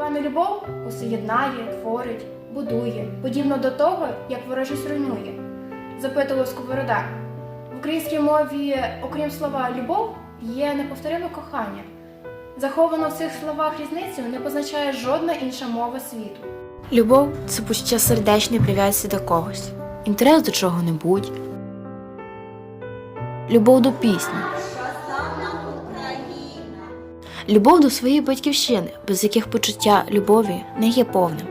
Пане любов усе єднає, творить, будує, подібно до того, як ворожість руйнує. Запитував сковорода. В українській мові, окрім слова любов, є неповториме кохання. Заховано в цих словах різницю не позначає жодна інша мова світу. Любов це почуття сердечної прив'язки до когось, інтерес до чого-небудь. Любов до пісні. Любов до своєї батьківщини, без яких почуття любові не є повним.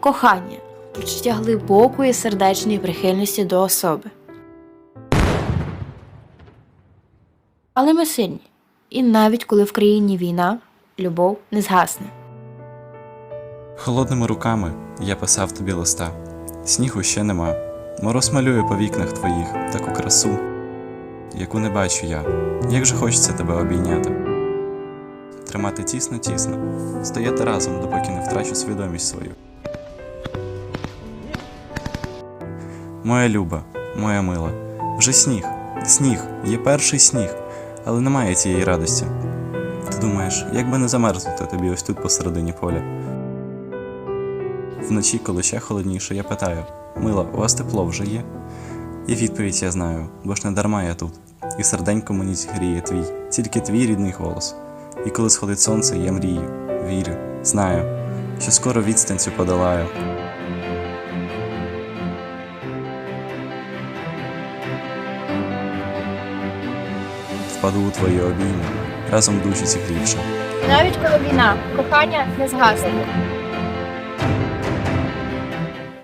Кохання почуття глибокої сердечної прихильності до особи. Але ми сильні, і навіть коли в країні війна, любов не згасне. Холодними руками я писав тобі листа. Снігу ще нема. Мороз малює по вікнах твоїх таку красу, яку не бачу я. Як же хочеться тебе обійняти. Тримати тісно-тісно, стояти разом, допоки не втрачу свідомість свою. Моя люба, моя мила, вже сніг, сніг, є перший сніг, але немає цієї радості. Ти думаєш, як би не замерзнути тобі ось тут посередині поля? Вночі, коли ще холодніше, я питаю: Мила, у вас тепло вже є? І відповідь я знаю, бо ж не дарма я тут, і серденько мені зігріє твій, тільки твій рідний голос. І коли сходить сонце, я мрію, вірю, знаю, що скоро відстань цю подолаю. Впаду у твої обійми, разом душі зігрівши. Навіть коли війна, кохання не згасне.